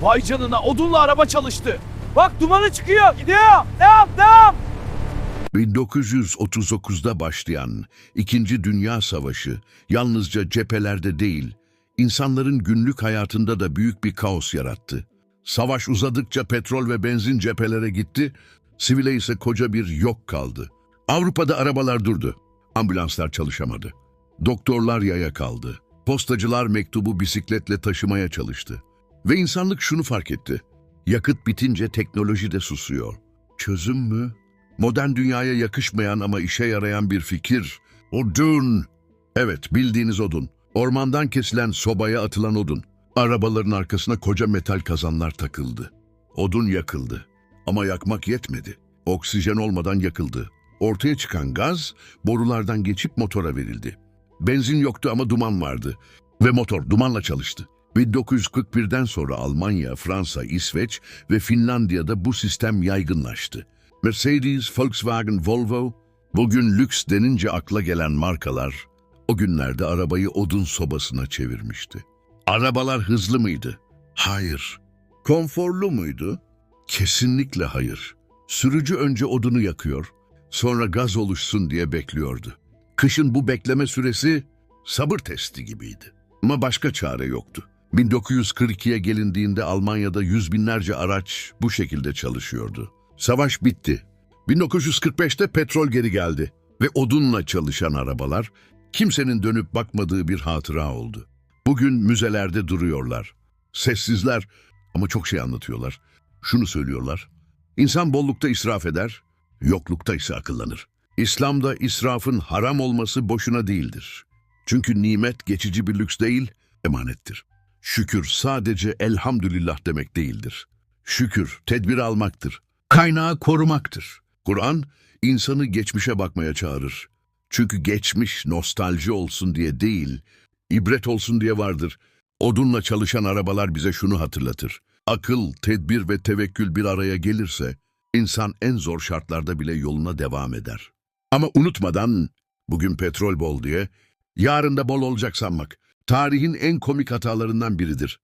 Vay canına odunla araba çalıştı. Bak dumanı çıkıyor. Gidiyor. Devam devam. 1939'da başlayan İkinci Dünya Savaşı yalnızca cephelerde değil, insanların günlük hayatında da büyük bir kaos yarattı. Savaş uzadıkça petrol ve benzin cephelere gitti, sivile ise koca bir yok kaldı. Avrupa'da arabalar durdu, ambulanslar çalışamadı. Doktorlar yaya kaldı, postacılar mektubu bisikletle taşımaya çalıştı. Ve insanlık şunu fark etti, yakıt bitince teknoloji de susuyor. Çözüm mü? Modern dünyaya yakışmayan ama işe yarayan bir fikir. Odun. Evet, bildiğiniz odun. Ormandan kesilen sobaya atılan odun. Arabaların arkasına koca metal kazanlar takıldı. Odun yakıldı. Ama yakmak yetmedi. Oksijen olmadan yakıldı. Ortaya çıkan gaz borulardan geçip motora verildi. Benzin yoktu ama duman vardı. Ve motor dumanla çalıştı. 1941'den sonra Almanya, Fransa, İsveç ve Finlandiya'da bu sistem yaygınlaştı. Mercedes, Volkswagen, Volvo, bugün lüks denince akla gelen markalar, o günlerde arabayı odun sobasına çevirmişti. Arabalar hızlı mıydı? Hayır. Konforlu muydu? Kesinlikle hayır. Sürücü önce odunu yakıyor, sonra gaz oluşsun diye bekliyordu. Kışın bu bekleme süresi sabır testi gibiydi. Ama başka çare yoktu. 1942'ye gelindiğinde Almanya'da yüz binlerce araç bu şekilde çalışıyordu. Savaş bitti. 1945'te petrol geri geldi ve odunla çalışan arabalar kimsenin dönüp bakmadığı bir hatıra oldu. Bugün müzelerde duruyorlar. Sessizler ama çok şey anlatıyorlar. Şunu söylüyorlar. İnsan bollukta israf eder, yoklukta ise akıllanır. İslam'da israfın haram olması boşuna değildir. Çünkü nimet geçici bir lüks değil, emanettir. Şükür sadece elhamdülillah demek değildir. Şükür tedbir almaktır. Kaynağı korumaktır. Kur'an insanı geçmişe bakmaya çağırır. Çünkü geçmiş nostalji olsun diye değil, ibret olsun diye vardır. Odunla çalışan arabalar bize şunu hatırlatır. Akıl, tedbir ve tevekkül bir araya gelirse, insan en zor şartlarda bile yoluna devam eder. Ama unutmadan, bugün petrol bol diye, yarın da bol olacak sanmak, tarihin en komik hatalarından biridir.